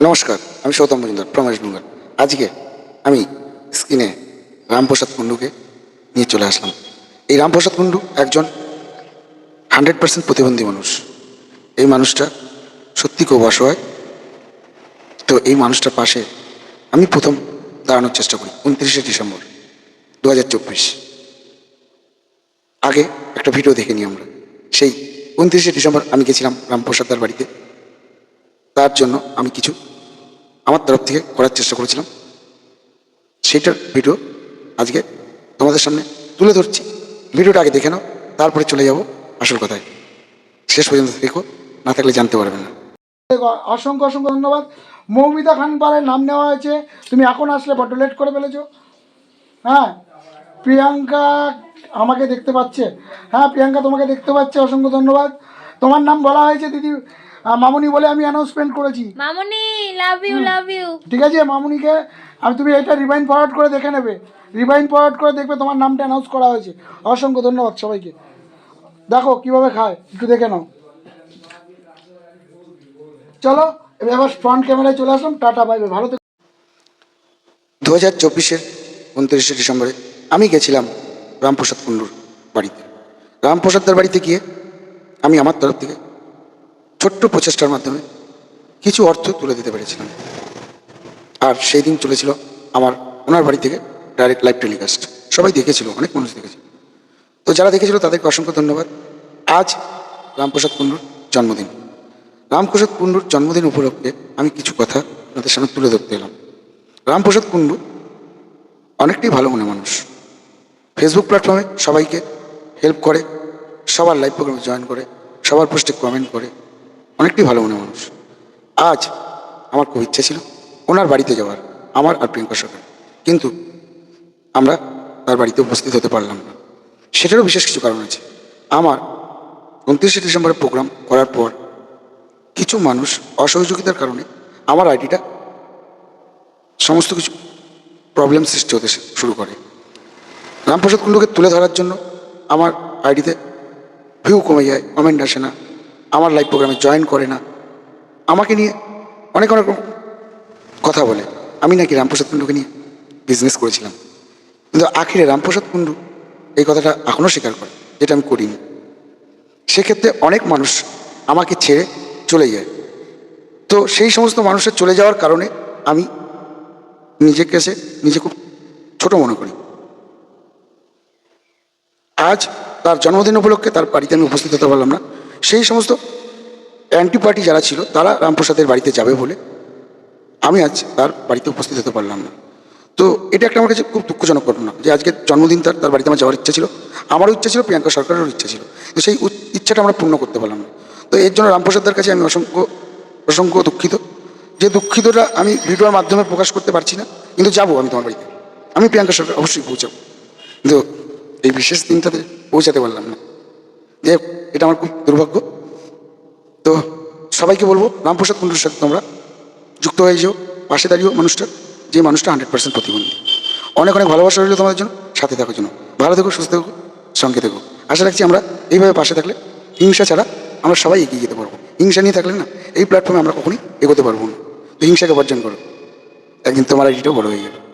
নমস্কার, আমি সৌতম মজুমদার, প্রমেশ ডুঙ্গার আজকে আমি স্ক্রিনে রামপ্রসাদ কুণ্ডুকে নিয়ে চলে আসলাম। এই রামপ্রসাদ কুণ্ডু একজন হান্ড্রেড পার্সেন্ট প্রতিবন্ধী মানুষ। এই মানুষটা সত্যি খুব অসহায়। তো এই মানুষটার পাশে আমি প্রথম দাঁড়ানোর চেষ্টা করি, উনত্রিশে ডিসেম্বর দু হাজার চব্বিশ। আগে একটা ভিডিও দেখে নিই আমরা। সেই উনত্রিশে ডিসেম্বর আমি গেছিলাম রামপ্রসাদার বাড়িতে। তার জন্য আমি কিছু আমার তরফ থেকে করার চেষ্টা করেছিলাম। সেইটার ভিডিও আজকে তোমাদের সামনে তুলে ধরছি। ভিডিওটা আগে দেখে নাও, তারপরে চলে যাব আসল কথায়। শেষ পর্যন্ত দেখো, না থাকলে জানতে পারবে না। অসংখ্য অসংখ্য ধন্যবাদ। মৌমিতা খান পালের নাম নেওয়া হয়েছে। তুমি এখন আসলে বড্ড লেট করে ফেলেছো। হ্যাঁ প্রিয়াঙ্কা আমাকে দেখতে পাচ্ছে। হ্যাঁ প্রিয়াঙ্কা তোমাকে দেখতে পাচ্ছে, অসংখ্য ধন্যবাদ। তোমার নাম বলা হয়েছে, দিদি মামুনি বলে আমি অ্যানাউন্সমেন্ট করেছি। মামনি লাভ ইউ লাভ ইউ ঠিক আছে মামুনিকে আমি তুমি এটা রিমাইন্ড ফরওয়ার্ড করে দেখে নেবে। রিমাইন্ড ফরওয়ার্ড করে দেখবে তোমার নামটা অ্যানাউন্স করা হয়েছে। অসংখ্য ধন্যবাদ সবাইকে। দেখো কীভাবে খায় একটু দেখে নাও। চলো এবার ফ্রন্ট ক্যামেরায় চলে আসলাম। টাটা বাই বাই ভালো থেকো। দু হাজার চব্বিশের উনত্রিশে ডিসেম্বরে আমি গেছিলাম রামপ্রসাদ কুণ্ডুর বাড়িতে। রামপ্রসাদদার বাড়িতে গিয়ে আমি আমার তরফ থেকে ছোট্ট প্রচেষ্টার মাধ্যমে কিছু অর্থ তুলে দিতে পেরেছিলাম। আর সেই দিন চলেছিল আমার ওনার বাড়ি থেকে ডাইরেক্ট লাইভ টেলিকাস্ট সবাই দেখেছিল, অনেক মানুষ দেখেছিল। তো যারা দেখেছিল তাদেরকে অসংখ্য ধন্যবাদ। আজ রামপ্রসাদ কুণ্ডুর জন্মদিন। রামপ্রসাদ কুণ্ডুর জন্মদিন উপলক্ষে আমি কিছু কথা আপনাদের সামনে তুলে ধরতে এলাম। রামপ্রসাদ কুণ্ডু অনেকটাই ভালো মনে মানুষ। ফেসবুক প্ল্যাটফর্মে সবাইকে হেল্প করে, সবার লাইভ প্রোগ্রামে জয়েন করে, সবার পোস্টে কমেন্ট করে অনেকটাই ভালো মনে মানুষ। আজ আমার খুব ইচ্ছে ছিল ওনার বাড়িতে যাওয়ার, আমার আর প্রিয়ঙ্কা সরকার কিন্তু আমরা তার বাড়িতে উপস্থিত হতে পারলাম না। সেটারও বিশেষ কিছু কারণ আছে। আমার উনত্রিশে ডিসেম্বরের প্রোগ্রাম করার পর কিছু মানুষ অসহযোগিতার কারণে আমার আইডিটা সমস্ত কিছু প্রবলেম সৃষ্টি হতে শুরু করে। রামপ্রসাদ কুণ্ডুকে তুলে ধরার জন্য আমার আইডিতে ভিউ কমে যায় কমেন্ট আসে না আমার লাইভ প্রোগ্রামে জয়েন করে না। আমাকে নিয়ে অনেক অনেক কথা বলে। আমি নাকি রামপ্রসাদ কুণ্ডুকে নিয়ে বিজনেস করেছিলাম। কিন্তু আখিরে রামপ্রসাদ কুণ্ডু এই কথাটা এখনও স্বীকার করে, যেটা আমি করিনি। সেক্ষেত্রে অনেক মানুষ আমাকে ছেড়ে চলে যায়। তো সেই সমস্ত মানুষের চলে যাওয়ার কারণে আমি নিজেকে সে নিজে খুব ছোট মনে করি। আজ তার জন্মদিন উপলক্ষে তার বাড়িতে আমি উপস্থিত হতে পারলাম না। সেই সমস্ত অ্যান্টি পার্টি যারা ছিল, তারা রামপ্রসাদের বাড়িতে যাবে বলে আমি আজ তার বাড়িতে উপস্থিত হতে পারলাম না। তো এটা একটা আমার কাছে খুব দুঃখজনক ঘটনা যে আজকে জন্মদিন তার বাড়িতে আমার যাওয়ার ইচ্ছা ছিল। আমারও ইচ্ছা ছিল, প্রিয়াঙ্কা সরকারেরও ইচ্ছা ছিল। তো সেই ইচ্ছাটা আমরা পূর্ণ করতে পারলাম না। তো এর জন্য রামপ্রসাদের কাছে আমি অসংখ্য অসংখ্য দুঃখিত। যে দুঃখিতটা আমি ভিডিওর মাধ্যমে প্রকাশ করতে পারছি না, কিন্তু যাব আমি তোমার বাড়িতে। আমি প্রিয়াঙ্কা সরকার অবশ্যই পৌঁছাবো। কিন্তু এই বিশেষ দিনটাতে পৌঁছাতে পারলাম না। এটা আমার খুব দুর্ভাগ্য। তো সবাইকে বলব, রামপ্রসাদ কুণ্ডুর সাথে তোমরা যুক্ত হয়ে যেও, পাশে দাঁড়িয়েও মানুষটা, যে মানুষটা হান্ড্রেড পার্সেন্ট প্রতিবন্ধী। অনেক অনেক ভালোবাসা রইল তোমাদের জন্য, সাথে থাকার জন্য। ভালো থেকো, সুস্থ থেকো, সঙ্গে থেকো। আশা রাখছি আমরা এইভাবে পাশে থাকলে হিংসা ছাড়া আমরা সবাই এগিয়ে যেতে পারব। হিংসা নিয়ে থাকলে না, এই প্ল্যাটফর্মে আমরা কখনই এগোতে পারব না। তো হিংসাকে বর্জন করো। একদিন তোমার আইডিটাও বড় হয়ে যাবে।